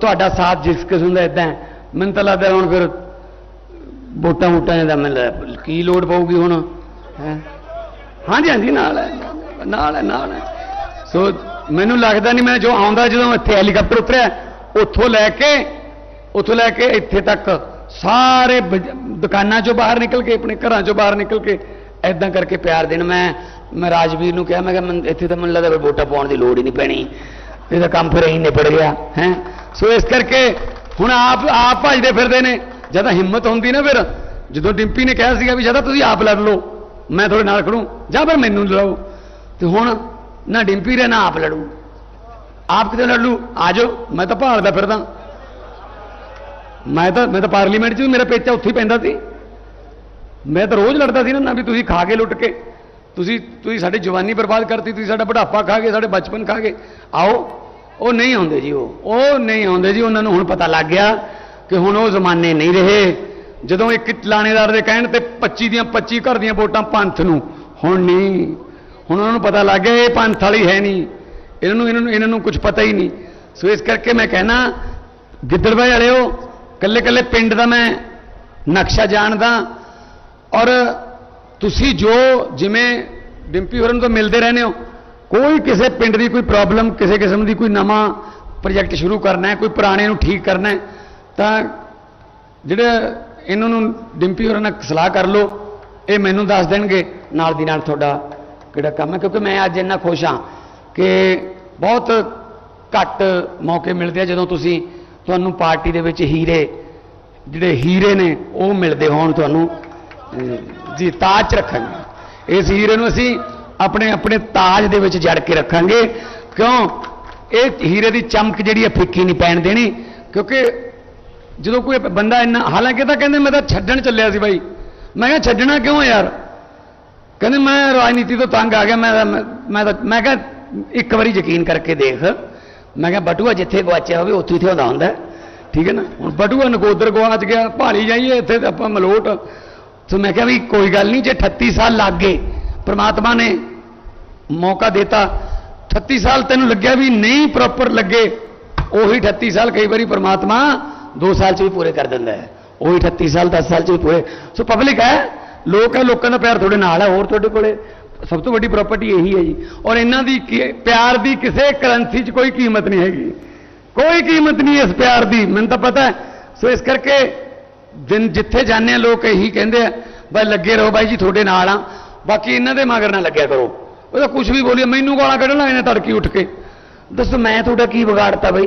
ਤੁਹਾਡਾ ਸਾਥ ਜਿਸ ਕਿਸਮ ਦਾ ਇਦਾਂ ਮੈਨੂੰ ਤਾਂ ਲੱਗਦਾ ਹੁਣ ਫਿਰ ਵੋਟਾਂ ਵੋਟਾਂ ਦਾ ਮੈਨੂੰ ਲੱਗਦਾ ਕੀ ਲੋੜ ਪਊਗੀ ਹੁਣ, ਹੈ? ਹਾਂਜੀ ਹਾਂਜੀ, ਨਾਲ ਹੈ ਨਾਲ ਹੈ ਨਾਲ ਹੈ। ਸੋ ਮੈਨੂੰ ਲੱਗਦਾ ਨਹੀਂ ਮੈਂ ਜੋ ਆਉਂਦਾ ਜਦੋਂ ਇੱਥੇ ਹੈਲੀਕਾਪਟਰ ਉਤਰਿਆ, ਉੱਥੋਂ ਲੈ ਕੇ, ਉੱਥੋਂ ਲੈ ਕੇ ਇੱਥੇ ਤੱਕ ਸਾਰੇ ਦੁਕਾਨਾਂ ਚੋਂ ਬਾਹਰ ਨਿਕਲ ਕੇ, ਆਪਣੇ ਘਰਾਂ ਚੋਂ ਬਾਹਰ ਨਿਕਲ ਕੇ ਐਦਾਂ ਕਰਕੇ ਪਿਆਰ ਦੇਣ। ਮੈਂ ਮੈਂ ਰਾਜਵੀਰ ਨੂੰ ਕਿਹਾ, ਮੈਂ ਕਿਹਾ, ਮੈਨੂੰ, ਇੱਥੇ ਤਾਂ ਮੈਨੂੰ ਲੱਗਦਾ ਵੋਟਾਂ ਪਾਉਣ ਦੀ ਲੋੜ ਹੀ ਨਹੀਂ ਪੈਣੀ। ਇਹਦਾ ਕੰਮ ਫਿਰ ਇਹੀ ਨਿਬੜ ਗਿਆ, ਹੈ? ਸੋ ਇਸ ਕਰਕੇ ਹੁਣ ਆਪ ਆਪ ਭਜਦੇ ਫਿਰਦੇ ਨੇ। ਜਦੋਂ ਹਿੰਮਤ ਹੁੰਦੀ ਨਾ ਫਿਰ। ਜਦੋਂ ਡਿੰਪੀ ਨੇ ਕਿਹਾ ਸੀਗਾ ਵੀ ਜਦੋਂ ਤੁਸੀਂ ਆਪ ਲੜ ਲਓ, ਮੈਂ ਤੁਹਾਡੇ ਨਾਲ ਖੜੂ, ਜਾਂ ਫਿਰ ਮੈਨੂੰ ਲੜਾਓ। ਤੇ ਹੁਣ ਨਾ ਡਿੰਪੀ ਰੇ ਨਾ ਆਪ ਲੜੂ। ਆਪ ਕਿਤੇ ਲੜ ਲੂ? ਆ ਜਾਓ, ਮੈਂ ਤਾਂ ਭਾਲਦਾ ਫਿਰਦਾ। ਮੈਂ ਤਾਂ ਮੈਂ ਤਾਂ ਪਾਰਲੀਮੈਂਟ 'ਚ ਵੀ ਮੇਰਾ ਪੇਚਾ ਉੱਥੇ ਹੀ ਪੈਂਦਾ ਸੀ। ਮੈਂ ਤਾਂ ਰੋਜ਼ ਲੜਦਾ ਸੀ ਨਾ ਨਾ ਵੀ ਤੁਸੀਂ ਖਾ ਕੇ ਲੁੱਟ ਕੇ। ਤੁਸੀਂ ਤੁਸੀਂ ਸਾਡੀ ਜਵਾਨੀ ਬਰਬਾਦ ਕਰਤੀ, ਤੁਸੀਂ ਸਾਡਾ ਬੁਢਾਪਾ ਖਾ ਗਏ, ਸਾਡੇ ਬਚਪਨ ਖਾ ਗਏ। ਆਓ ਉਹ ਨਹੀਂ ਆਉਂਦੇ ਜੀ ਉਹ। ਉਹ ਨਹੀਂ ਆਉਂਦੇ ਜੀ, ਉਹਨਾਂ ਨੂੰ ਹੁਣ ਪਤਾ ਲੱਗ ਗਿਆ ਕਿ ਹੁਣ ਉਹ ਜ਼ਮਾਨੇ ਨਹੀਂ ਰਹੇ। ਜਦੋਂ ਇੱਕ ਲਾਣੇਦਾਰ ਦੇ ਕਹਿਣ ਤੇ 25 ਦੀਆਂ 25 ਘਰ ਦੀਆਂ ਵੋਟਾਂ ਪੰਥ ਨੂੰ, ਹੁਣ ਨਹੀਂ। ਹੁਣ ਉਹਨਾਂ ਨੂੰ ਪਤਾ ਲੱਗ ਗਿਆ, ਇਹ ਪੰਥ ਵਾਲੀ ਹੈ ਨਹੀਂ। ਇਹਨਾਂ ਨੂੰ ਇਹਨਾਂ ਨੂੰ ਇਹਨਾਂ ਨੂੰ ਕੁਝ ਪਤਾ ਹੀ ਨਹੀਂ। ਸੋ ਇਸ ਕਰਕੇ ਮੈਂ ਕਹਿਣਾ ਗਿੱਦੜਬਾਈ ਵਾਲਿਓ ਕੱਲੇ ਕੱਲੇ ਪਿੰਡ ਦਾ ਮੈਂ ਨਕਸ਼ਾ ਜਾਣਦਾ। ਔਰ ਤੁਸੀਂ ਜੋ ਜਿਵੇਂ ਡਿੰਪੀ ਹੋਰਨ ਤੋਂ ਮਿਲਦੇ ਰਹਿੰਦੇ ਹੋ ਕੋਈ ਕਿਸੇ ਪਿੰਡ ਦੀ ਕੋਈ ਪ੍ਰੋਬਲਮ ਕਿਸੇ ਕਿਸਮ ਦੀ ਕੋਈ ਨਵਾਂ ਪ੍ਰੋਜੈਕਟ ਸ਼ੁਰੂ ਕਰਨਾ ਹੈ, ਕੋਈ ਪੁਰਾਣੇ ਨੂੰ ਠੀਕ ਕਰਨਾ ਹੈ, ਤਾਂ ਜਿਹੜੇ ਇਹਨਾਂ ਨੂੰ ਡਿੰਪੀ ਹੋਰਾਂ ਨਾਲ ਸਲਾਹ ਕਰ ਲਓ, ਇਹ ਮੈਨੂੰ ਦੱਸ ਦੇਣਗੇ, ਨਾਲ ਦੀ ਨਾਲ ਤੁਹਾਡਾ ਕਿਹੜਾ ਕੰਮ ਹੈ, ਕਿਉਂਕਿ ਮੈਂ ਅੱਜ ਇੰਨਾ ਖੁਸ਼ ਹਾਂ ਕਿ ਬਹੁਤ ਘੱਟ ਮੌਕੇ ਮਿਲਦੇ ਆ ਜਦੋਂ ਤੁਸੀਂ ਤੁਹਾਨੂੰ ਪਾਰਟੀ ਦੇ ਵਿੱਚ ਹੀਰੇ, ਜਿਹੜੇ ਹੀਰੇ ਨੇ, ਉਹ ਮਿਲਦੇ ਹੋਣ ਤੁਹਾਨੂੰ ਜੀ, ਤਾਜ 'ਚ ਰੱਖਾਂਗੇ ਇਸ ਹੀਰੇ ਨੂੰ ਅਸੀਂ ਆਪਣੇ ਆਪਣੇ ਤਾਜ ਦੇ ਵਿੱਚ ਜੜ ਕੇ ਰੱਖਾਂਗੇ। ਕਿਉਂ? ਇਹ ਹੀਰੇ ਦੀ ਚਮਕ ਜਿਹੜੀ ਹੈ ਫਿੱਕੀ ਨਹੀਂ ਪੈਣ ਦੇਣੀ। ਕਿਉਂਕਿ ਜਦੋਂ ਕੋਈ ਬੰਦਾ ਇੰਨਾ, ਹਾਲਾਂਕਿ ਤਾਂ ਕਹਿੰਦੇ ਮੈਂ ਤਾਂ ਛੱਡਣ ਚੱਲਿਆ ਸੀ ਬਾਈ। ਮੈਂ ਕਿਹਾ, ਛੱਡਣਾ ਕਿਉਂ ਯਾਰ? ਕਹਿੰਦੇ, ਮੈਂ ਰਾਜਨੀਤੀ ਤੋਂ ਤੰਗ ਆ ਗਿਆ, ਮੈਂ ਤਾਂ- ਮੈਂ- ਮੈਂ ਤਾਂ, ਮੈਂ ਕਿਹਾ, ਇੱਕ ਵਾਰੀ ਯਕੀਨ ਕਰਕੇ ਦੇਖ। ਮੈਂ ਕਿਹਾ, ਬਟੂਆ ਜਿੱਥੇ ਗਵਾਚਿਆ ਹੋਵੇ, ਉੱਥੇ ਹੀ ਆਉਂਦਾ ਹੁੰਦਾ ਠੀਕ ਹੈ ਨਾ? ਹੁਣ ਬਟੂਆ ਨਕੋਦਰ ਗਵਾਚ ਗਿਆ ਭਾਲੀ ਜਾਈਏ, ਇੱਥੇ ਤਾਂ ਆਪਾਂ ਮਲੋਟ। ਸੋ ਮੈਂ ਕਿਹਾ ਵੀ ਕੋਈ ਗੱਲ ਨਹੀਂ, ਜੇ 38 ਸਾਲ ਲੱਗ ਗਏ, ਪ੍ਰਮਾਤਮਾ ਨੇ ਮੌਕਾ ਦਿੱਤਾ। 38 ਸਾਲ ਤੈਨੂੰ ਲੱਗਿਆ ਵੀ ਨਹੀਂ ਪ੍ਰੋਪਰ ਲੱਗੇ। ਉਹੀ 38 ਸਾਲ ਕਈ ਵਾਰੀ ਪਰਮਾਤਮਾ 2 ਸਾਲ ਚ ਵੀ ਪੂਰੇ ਕਰ ਦਿੰਦਾ ਹੈ। ਉਹੀ 38 ਸਾਲ 10 ਸਾਲ ਚ ਵੀ ਪੂਰੇ। ਸੋ ਪਬਲਿਕ ਹੈ, ਲੋਕ ਹੈ, ਲੋਕਾਂ ਦਾ ਪਿਆਰ ਤੁਹਾਡੇ ਨਾਲ ਹੈ, ਹੋਰ ਤੁਹਾਡੇ ਕੋਲੇ ਸਭ ਤੋਂ ਵੱਡੀ ਪ੍ਰਾਪਰਟੀ ਇਹੀ ਹੈ ਜੀ। ਔਰ ਇਹਨਾਂ ਦੀ ਕੀ- ਪਿਆਰ ਦੀ ਕਿਸੇ ਕਰੰਸੀ 'ਚ ਕੋਈ ਕੀਮਤ ਨਹੀਂ ਹੈਗੀ। ਕੋਈ ਕੀਮਤ ਨਹੀਂ ਇਸ ਪਿਆਰ ਦੀ, ਮੈਨੂੰ ਤਾਂ ਪਤਾ ਹੈ। ਸੋ ਇਸ ਕਰਕੇ ਦਿਨ ਜਿੱਥੇ ਜਾਂਦੇ ਆ ਲੋਕ ਇਹੀ ਕਹਿੰਦੇ ਆ ਬਈ ਲੱਗੇ ਰਹੋ ਬਾਈ ਜੀ, ਤੁਹਾਡੇ ਨਾਲ ਆ ਬਾਕੀ ਇਹਨਾਂ ਦੇ ਮਗਰ ਨਾ ਲੱਗਿਆ ਕਰੋ। ਉਹਦਾ ਕੁਝ ਵੀ ਬੋਲੀਏ, ਮੈਨੂੰ ਗਾਲਾਂ ਕੱਢਣ ਲੱਗ ਜਾਂਦੇ ਤੜਕੀ ਉੱਠ ਕੇ। ਦੱਸੋ ਮੈਂ ਤੁਹਾਡਾ ਕੀ ਵਿਗਾੜਤਾ ਬਈ?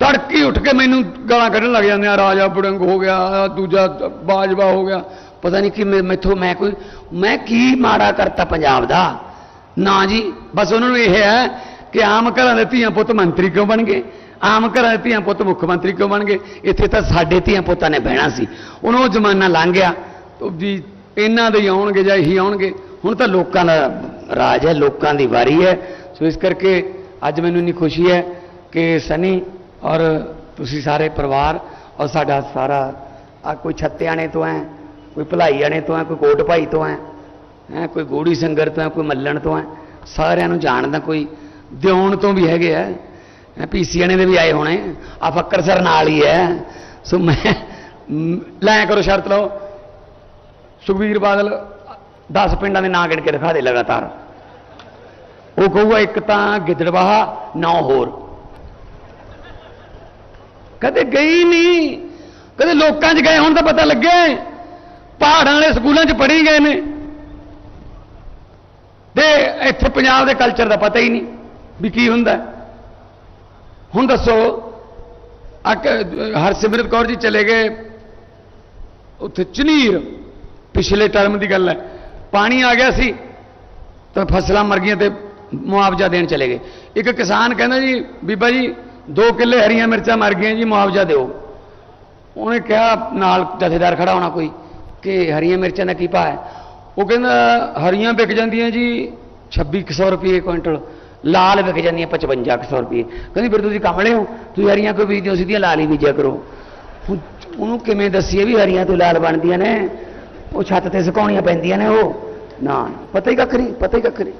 ਤੜਕੀ ਉੱਠ ਕੇ ਮੈਨੂੰ ਗਾਲਾਂ ਕੱਢਣ ਲੱਗ ਜਾਂਦੇ ਆ, ਰਾਜਾ ਬੜੰਗ ਹੋ ਗਿਆ, ਦੂਜਾ ਬਾਜਵਾ ਹੋ ਗਿਆ। ਪਤਾ ਨਹੀਂ ਕਿ ਮੈਂ- ਮੈਥੋਂ ਮੈਂ ਕੋਈ ਮੈਂ ਕੀ ਮਾੜਾ ਕਰਤਾ ਪੰਜਾਬ ਦਾ? ਨਾ ਜੀ, ਬਸ ਉਹਨਾਂ ਨੂੰ ਇਹ ਹੈ ਕਿ ਆਮ ਘਰਾਂ ਦੇ ਧੀਆਂ ਪੁੱਤ ਮੰਤਰੀ ਕਿਉਂ ਬਣ ਗਏ? ਆਮ ਘਰਾਂ ਦੇ ਧੀਆਂ ਪੁੱਤ ਮੁੱਖ ਮੰਤਰੀ ਕਿਉਂ ਬਣ ਗਏ? ਇੱਥੇ ਤਾਂ ਸਾਡੇ ਧੀਆਂ ਪੁੱਤਾਂ ਨੇ ਬਹਿਣਾ ਸੀ। ਹੁਣ ਉਹ ਜ਼ਮਾਨਾ ਲੰਘ ਗਿਆ। ਜੀ, ਇਹਨਾਂ ਦੇ ਹੀ ਆਉਣਗੇ ਜਾਂ ਇਹੀ ਆਉਣਗੇ। ਹੁਣ ਤਾਂ ਲੋਕਾਂ ਦਾ ਰਾਜ ਹੈ ਲੋਕਾਂ ਦੀ ਵਾਰੀ ਹੈ। ਸੋ ਇਸ ਕਰਕੇ ਅੱਜ ਮੈਨੂੰ ਇੰਨੀ ਖੁਸ਼ੀ ਹੈ ਕਿ ਸਨੀ ਔਰ ਤੁਸੀਂ ਸਾਰੇ ਪਰਿਵਾਰ ਔਰ ਸਾਡਾ ਸਾਰਾ ਆ ਕੋਈ ਛੱਤਿਆਣੇ ਤੋਂ ਹੈ ਕੋਈ ਭਲਾਈਆਣੇ ਤੋਂ ਹੈ ਕੋਈ ਕੋਟ ਭਾਈ ਤੋਂ ਹੈ ਹੈ ਕੋਈ ਗੋੜੀ ਸੰਗਰ ਤੋਂ ਹੈ ਕੋਈ ਮੱਲਣ ਤੋਂ ਹੈ ਸਾਰਿਆਂ ਨੂੰ ਜਾਣਦਾ ਕੋਈ ਦਿਉਣ ਤੋਂ ਵੀ ਹੈਗੇ ਆ ਪੀਸੀਆਣੇ ਦੇ ਵੀ ਆਏ ਹੋਣੇ ਆ ਫੱਕਰ ਸਰ ਨਾਲ ਹੀ ਹੈ। ਸੋ ਮੈਂ ਮ, ਲੈ ਕਰੋ ਸ਼ਰਤ ਲਓ। ਸੁਖਬੀਰ ਬਾਦਲ 10 ਪਿੰਡਾਂ ਦੇ ਨਾਂ ਗਿਣ ਕੇ ਦਿਖਾ ਦੇ ਲਗਾਤਾਰ। ਉਹ ਕਹੂਗਾ, ਇੱਕ ਤਾਂ ਗਿੱਦੜਬਾਹਾ ਨੌ ਹੋਰ। ਕਦੇ ਗਈ ਨਹੀਂ, ਕਦੇ ਲੋਕਾਂ 'ਚ ਗਏ, ਹੁਣ ਤਾਂ ਪਤਾ ਲੱਗਿਆ ਪਹਾੜਾਂ ਵਾਲੇ ਸਕੂਲਾਂ 'ਚ ਪੜ੍ਹੀ ਗਏ ਨੇ। ਤੇ ਇੱਥੇ ਪੰਜਾਬ ਦੇ ਕਲਚਰ ਦਾ ਪਤਾ ਹੀ ਨਹੀਂ ਵੀ ਕੀ ਹੁੰਦਾ। ਹੁਣ ਦੱਸੋ ਹਰਸਿਮਰਤ ਕੌਰ ਜੀ ਚਲੇ ਗਏ। ਉੱਥੇ ਚਨੀਰ ਪਿਛਲੇ ਟਰਮ ਦੀ ਗੱਲ ਹੈ। ਪਾਣੀ ਆ ਗਿਆ ਸੀ ਤਾਂ ਫਸਲਾਂ ਮਰ ਗਈਆਂ ਤੇ ਮੁਆਵਜ਼ਾ ਦੇਣ ਚਲੇ ਗਏ ਇੱਕ ਕਿਸਾਨ ਕਹਿੰਦਾ ਜੀ ਬੀਬਾ ਜੀ 2 ਕਿੱਲੇ ਹਰੀਆਂ ਮਿਰਚਾਂ ਮਰ ਗਈਆਂ ਜੀ ਮੁਆਵਜ਼ਾ ਦਿਓ ਉਹਨੇ ਕਿਹਾ ਨਾਲ ਜਥੇਦਾਰ ਖੜਾ ਹੋਣਾ ਕੋਈ ਕਿ ਹਰੀਆਂ ਮਿਰਚਾਂ ਦਾ ਕੀ ਭਾਅ ਹੈ ਉਹ ਕਹਿੰਦਾ ਹਰੀਆਂ ਵਿਕ ਜਾਂਦੀਆਂ ਜੀ 2600 ਰੁਪਏ ਕੁਇੰਟਲ ਲਾਲ ਵਿਕ ਜਾਂਦੀਆਂ 5500 ਰੁਪਏ ਕਹਿੰਦੀ ਫਿਰ ਤੁਸੀਂ ਕਮਲੇ ਹੋ ਤੁਸੀਂ ਹਰੀਆਂ ਕੋਈ ਬੀਜਦੇ ਹੋ ਸਿੱਧੀਆਂ ਲਾਲ ਹੀ ਬੀਜਿਆ ਕਰੋ ਹੁਣ ਉਹਨੂੰ ਕਿਵੇਂ ਦੱਸੀਏ ਵੀ ਹਰੀਆਂ ਤੋਂ ਲਾਲ ਬਣਦੀਆਂ ਨੇ ਉਹ ਛੱਤ ਤੇ ਸੁਕਾਉਣੀਆਂ ਪੈਂਦੀਆਂ ਨੇ ਉਹ। ਨਾ ਪਤਾ ਹੀ ਕੱਖ ਨਹੀਂ ਪਤਾ ਹੀ ਕੱਖ ਨਹੀਂ।